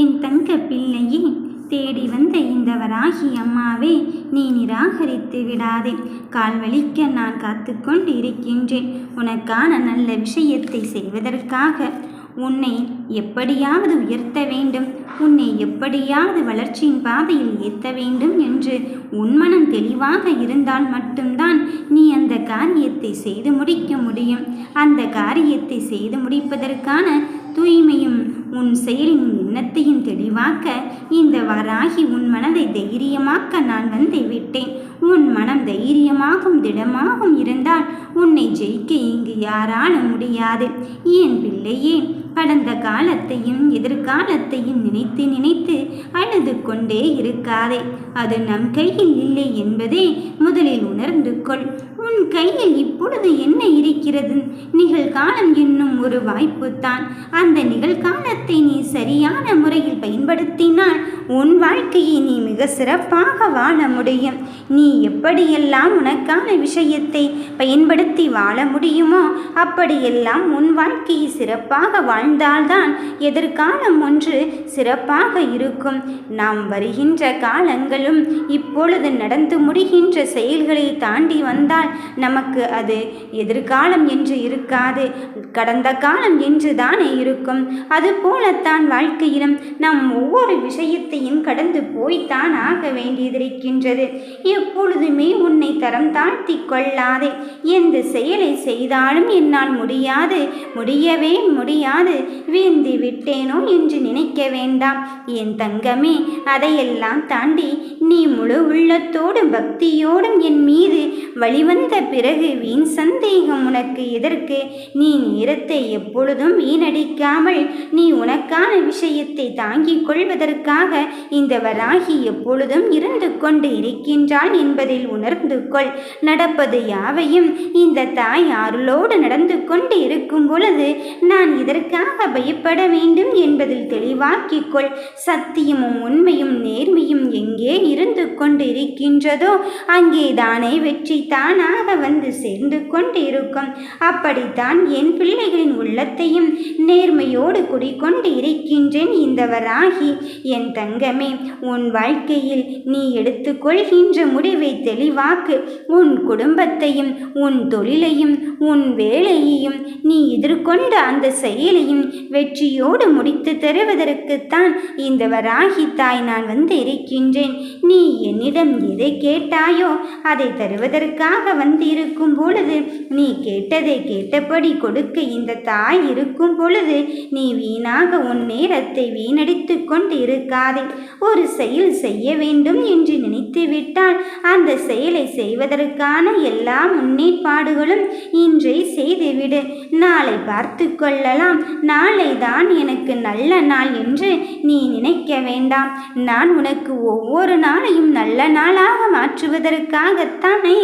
என் தங்க பிள்ளையே தேடி வந்த இந்த வராகி அம்மாவே நீ நிராகரித்து விடாதே. கால் வலிக்க நான் காத்துக்கொண்டு இருக்கின்றேன் உனக்கான நல்ல விஷயத்தை செய்வதற்காக உன்னை எப்படியாவது உயர்த்த வேண்டும். உன்னை எப்படியாவது வளர்ச்சியின் பாதையில் ஏற்ற வேண்டும் என்று உன் மனம் தெளிவாக இருந்தால் மட்டும்தான் நீ அந்த காரியத்தை செய்து முடிக்க முடியும். அந்த காரியத்தை செய்து முடிப்பதற்கான தூய்மையும் உன் செயலின் எண்ணத்தையும் தெளிவாக்க இந்த வராகி உன் மனதை தைரியமாக்க நான் வந்து விட்டேன். உன் மனம் தைரியமாகவும் திடமாகவும் இருந்தால் உன்னை ஜெயிக்க இங்கு யாராலும் முடியாது. என் பிள்ளையே கடந்த காலத்தையும் எதிர்காலத்தையும் நினைத்து நினைத்து அழுது கொண்டே இருக்காதே. அது நம் கையில் இல்லை என்பதே முதலில் உணர்ந்து கொள். உன் கையில் இப்பொழுது என்ன இருக்கிறது? நிகழ்காலம் என்னும் ஒரு வாய்ப்புத்தான். அந்த நிகழ்காலத்தை நீ சரியான முறையில் பயன்படுத்தினால் உன் வாழ்க்கையை நீ மிக சிறப்பாக வாழ முடியும். நீ எப்படியெல்லாம் உனக்கான விஷயத்தை பயன்படுத்தி வாழ முடியுமோ அப்படியெல்லாம் உன் வாழ்க்கையை சிறப்பாக வாழ்ந்தால்தான் எதிர்காலம் ஒன்று சிறப்பாக இருக்கும். நாம் வருகின்ற காலங்களும் இப்பொழுது நடந்து முடிகின்ற செயல்களை தாண்டி வந்தால் நமக்கு அது எதிர்காலம் என்று இருக்காது. கடந்த காலம் என்று தானே இருக்கும் அதுபோலத்தான் வாழ்க்கையிலும் நாம் ஒவ்வொரு விஷயத்தையும் கடந்து போய்த்தான் ஆக வேண்டியதிருக்கின்றது. எப்பொழுதுமே உன்னை தரம் தாழ்த்தி கொள்ளாதே. எந்த செயலை செய்தாலும் என்னால் முடியாது. முடியவே முடியாது. வீழ்ந்து விட்டேனோ என்று நினைக்க வேண்டாம். என் தங்கமே அதையெல்லாம் தாண்டி நீ முழு உள்ளத்தோடும் பக்தியோடும் என் மீது வழிவந்த பிறகு வீண் சந்தேகம் உனக்கு எதற்கு? நீ நேரத்தை எப்பொழுதும் வீணடிக்காமல் நீ உனக்கான விஷயத்தை தாங்கிக் கொள்வதற்காக இந்த வராகி எப்பொழுதும் இருந்து கொண்டு இருக்கின்றாள் என்பதில் உணர்ந்து கொள். நடப்பது யாவையும் இந்த தாய் அருளோடு நடந்து கொண்டு இருக்கும் பொழுது நான் இதற்காக பயப்பட வேண்டும் என்பதில் தெளிவாக்கிக் கொள். சத்தியமும் உண்மையும் நேர்மையும் எங்கே இருந்து கொண்டு இருக்கின்றதோ அங்கேதானே வெற்றி தானாக வந்து சேர்ந்து கொண்டு இருக்கும் அப்படித்தான் என் பிள்ளைகளின் உள்ளத்தையும் நேர்மையோடு குடிக்கொண்டு இருக்கின்றேன் இந்த வராகி என் தங்கமே உன் வாழ்க்கையில் நீ எடுத்துக்கொள்கின்ற முடிவை தெளிவாக்கு. உன் குடும்பத்தையும் உன் தொழிலையும் உன் வேலையையும் நீ எதிர்கொண்ட அந்த செயலையும் வெற்றியோடு முடித்து தருவதற்குத்தான் இந்த வராகி தாய் நான் வந்து இருக்கின்றேன். நீ என்னிடம் எதை கேட்டாயோ அதை தருவதற்கு வந்து வந்திருக்கும் பொழுது? நீ கேட்டதை கேட்டபடி கொடுக்க இந்த தாய் இருக்கும் பொழுது நீ வீணாக உன் நேரத்தை வீணடித்து கொண்டு இருக்காதே ஒரு செயல் செய்ய வேண்டும் என்று நினைத்து விட்டால் அந்த செயலை செய்வதற்கான எல்லா முன்னேற்பாடுகளும் இன்றே செய்துவிடு. நாளை பார்த்து கொள்ளலாம். நாளை தான் எனக்கு நல்ல நாள் என்று நீ நினைக்க வேண்டாம். நான் உனக்கு ஒவ்வொரு நாளையும் நல்ல நாளாக மாற்றுவதற்காகத்தானே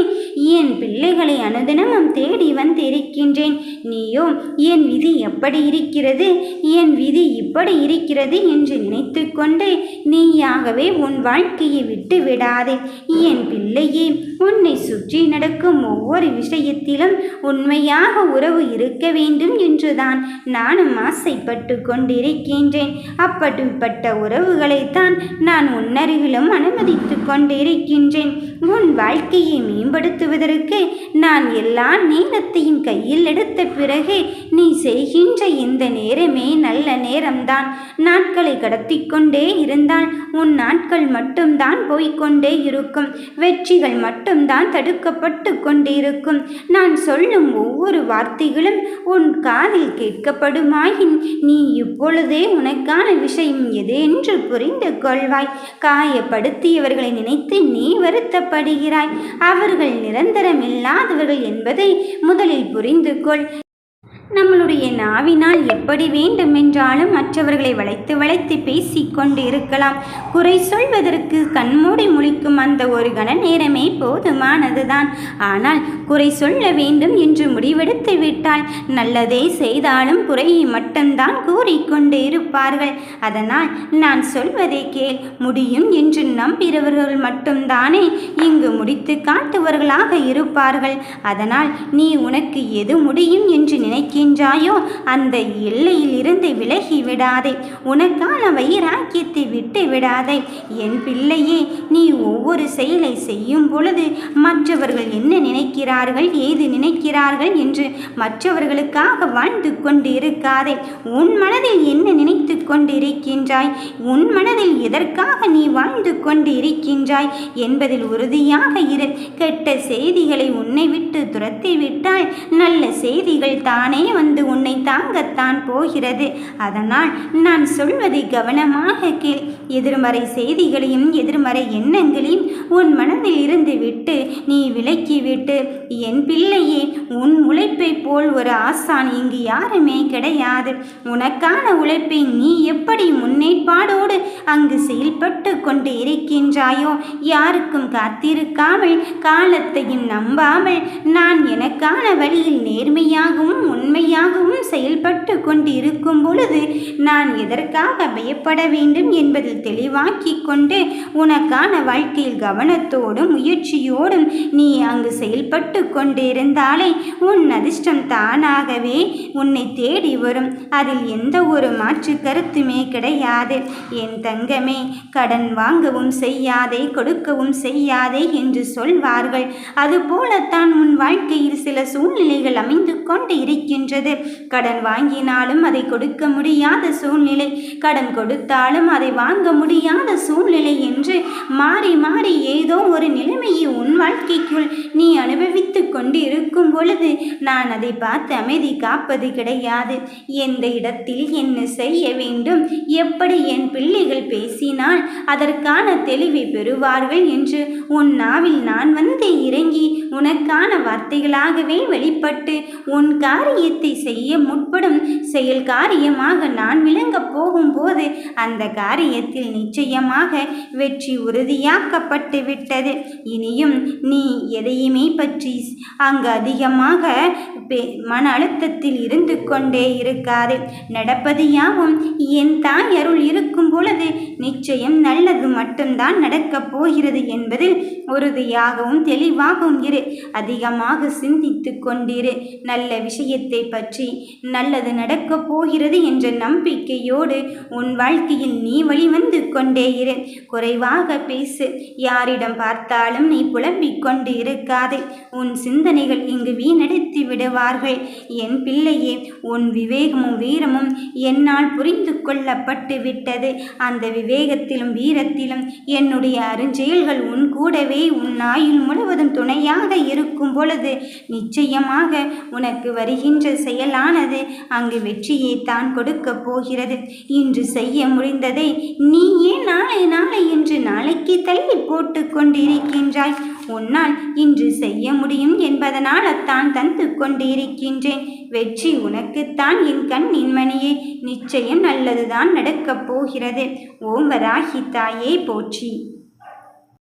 என் பிள்ளைகளை அனுதினமும் தேடி வந்திருக்கின்றேன். நீயோ என் விதி எப்படி இருக்கிறது? என் விதி இப்படி இருக்கிறது என்று நினைத்து கொண்டு நீயாகவே உன் வாழ்க்கையை விட்டு விடாதே என் பிள்ளையே உன்னை சுற்றி நடக்கும் ஒவ்வொரு விஷயத்திலும் உண்மையாக உறவு இருக்க வேண்டும் என்றுதான் நானும் ஆசைப்பட்டு கொண்டிருக்கின்றேன். அப்படிப்பட்ட உறவுகளைத்தான் நான் உன்னருகிலும் அனுமதித்து கொண்டிருக்கின்றேன். உன் வாழ்க்கையை மேம்படுத்துவதற்கு நான் எல்லா நேரத்தையும் கையில் எடுத்த பிறகு நீ செய்கின்ற இந்த நேரமே நல்ல நேரம்தான். நாட்களை கடத்தி கொண்டே இருந்தால் உன் நாட்கள் மட்டும்தான் போய்க்கொண்டே இருக்கும். வெற்றிகள் மட்டும்தான் தடுக்கப்பட்டு கொண்டிருக்கும். நான் சொல்லும் ஒவ்வொரு வார்த்தைகளும் உன் காதில் கேட்கப்படுமாயின் நீ இப்பொழுதே உனக்கான விஷயம் எது என்று புரிந்து கொள்வாய். காயப்படுத்தியவர்களை நினைத்து நீ வருத்தப்படுகிறாய். அவர்கள் நிரந்தரமில்லாதவர்கள் என்பதை முதலில் புரிந்து கொள். நம்மளுடைய நாவினால் எப்படி வேண்டுமென்றாலும் மற்றவர்களை வளைத்து வளைத்து பேசிக்கொண்டு இருக்கலாம் குறை சொல்வதற்கு கண்மூடி முழிக்கும் அந்த ஒரு கண நேரமே போதுமானதுதான். ஆனால் குறை சொல்ல வேண்டும் என்று முடிவெடுத்து விட்டால் நல்லதே செய்தாலும் குறையை மட்டும்தான் கூறிக்கொண்டு இருப்பார்கள். அதனால் நான் சொல்வதை கேள் முடியும் என்று நம்புகிறவர்கள் மட்டும்தானே இங்கு முடித்து காட்டுவர்களாக இருப்பார்கள். அதனால் நீ உனக்கு எது முடியும் என்று நினைக்க இருக்கின்றாயோ அந்த எல்லையில் இருந்து விலகி விடாதே. உனக்கான வைராக்கியத்தை விட்டு விடாதே. என் பிள்ளையே நீ ஒவ்வொரு செயலை செய்யும் பொழுது மற்றவர்கள் என்ன நினைக்கிறார்கள் ஏது நினைக்கிறார்கள் என்று மற்றவர்களுக்காக வாழ்ந்து கொண்டு இருக்காதே உன் மனதில் என்ன நினைத்து கொண்டு இருக்கின்றாய் உன் மனதில் எதற்காக நீ வாழ்ந்து கொண்டு இருக்கின்றாய் என்பதில் உறுதியாக இரு. கெட்ட செய்திகளை உன்னை விட்டு துரத்தி விட்டால் நல்ல செய்திகள் தானே வந்து உன்னை தாங்கத்தான் போகிறது. அதனால் நான் சொல்வதை கவனமாக கேள். எதிர்மறை செய்திகளையும் எதிர்மறை எண்ணங்களையும் உன் மனதில் இருந்து விட்டு நீ விலக்கிவிட்டு என் பிள்ளையே உன் உழைப்பை போல் ஒரு ஆசான் இங்கு யாருமே கிடையாது. உனக்கான உழைப்பை நீ எப்படி முன்னேற்பாடோடு அங்கு செயல்பட்டு கொண்டு இருக்கின்றாயோ யாருக்கும் காத்திருக்காமல் காலத்தையும் நம்பாமல் நான் எனக்கான வழியில் நேர்மையாகவும் உண்மை உண்மையாகவும் செயல்பட்டு கொண்டிருக்கும் பொழுது நான் எதற்காக பயப்பட வேண்டும் என்பதில் தெளிவாக்கி கொண்டு உனக்கான வாழ்க்கையில் கவனத்தோடும் முயற்சியோடும் நீ அங்கு செயல்பட்டு கொண்டிருந்தாலே உன் அதிர்ஷ்டம் தானாகவே உன்னை தேடி வரும். அதில் எந்த ஒரு மாற்று கருத்துமே கிடையாது. என் தங்கமே கடன் வாங்கவும் செய்யாதே கொடுக்கவும் செய்யாதே என்று சொல்வார்கள். அதுபோலத்தான் உன் வாழ்க்கையில் சில சூழ்நிலைகள் அமைந்து கொண்டு இருக்கின்றது கடன் வாங்கினாலும் அதை கொடுக்க முடியாத சூழ்நிலை. கடன் கொடுத்தாலும் அதை வாங்க முடியாத சூழ்நிலை என்று மாறி மாறி ஏதோ ஒரு நிலைமையை உன் வாழ்க்கைக்குள் நீ அனுபவித்து கொண்டு இருக்கும் பொழுது நான் அதை பார்த்து அமைதி காப்பது கிடையாது. எந்த இடத்தில் என்ன செய்ய வேண்டும்? எப்படி என் பிள்ளைகள் பேசினால் அதற்கான தெளிவை பெறுவார்கள் என்று உன் நாவில் நான் வந்து இறங்கி உனக்கான வார்த்தைகளாகவே வெளிப்பட்டு உன் காரியத்தை செய்ய முற்படும் செயல் காரியமாக நான் விளங்கப் போகும்போது அந்த காரியத்தில் நிச்சயமாக வெற்றி உறுதியாக்கப்பட்டு விட்டது. இனியும் நீ எதையுமே பற்றி அங்கு அதிகமாக மன அழுத்தத்தில் இருந்து கொண்டே இருக்காது. நடப்பது யாவும் என் தாய் அருள் இருக்கும் பொழுது நிச்சயம் நல்லது மட்டும்தான் நடக்கப் போகிறது என்பதில் உறுதியாகவும் தெளிவாகவும் இரு. அதிகமாக சிந்தித்து கொண்டிரு. நல்ல விஷயத்தை பற்றி நல்லது நடக்கப் போகிறது என்ற நம்பிக்கையோடு உன் வாழ்க்கையில் நீ வழிவந்து கொண்டே இரு. குறைவாக பேசு. யாரிடம் பார்த்தாலும் நீ புலம்பிக் கொண்டு இருக்காது. உன் சிந்தனைகள் இங்கு வீணடித்து விடுவார்கள் என் பிள்ளையே உன் விவேகமும் வீரமும் என்னால் புரிந்து கொள்ளப்பட்டு விட்டது. அந்த விவேகத்திலும் வீரத்திலும் என்னுடைய அருஞ்செயல்கள் உன் கூடவே உன் ஆயுள் முழுவதும் துணையாக இருக்கும் பொழுது நிச்சயமாக உனக்கு வருகின்ற செயலானது அங்கு வெற்றியை தான் கொடுக்கப் போகிறது. இன்று செய்ய முடிந்ததை நீ ஏன் நாளை நாளை என்று நாளைக்கு தள்ளி போட்டு கொண்டிருக்கின்றாய். உன்னால் இன்று செய்ய முடியும் என்பதனால் தான் தந்து கொண்டிருக்கின்றேன். வெற்றி உனக்குத்தான் என் கண் நின்மணியே நிச்சயம் நல்லதுதான் நடக்கப் போகிறது. ஓம் வராகி தாயே போற்றி.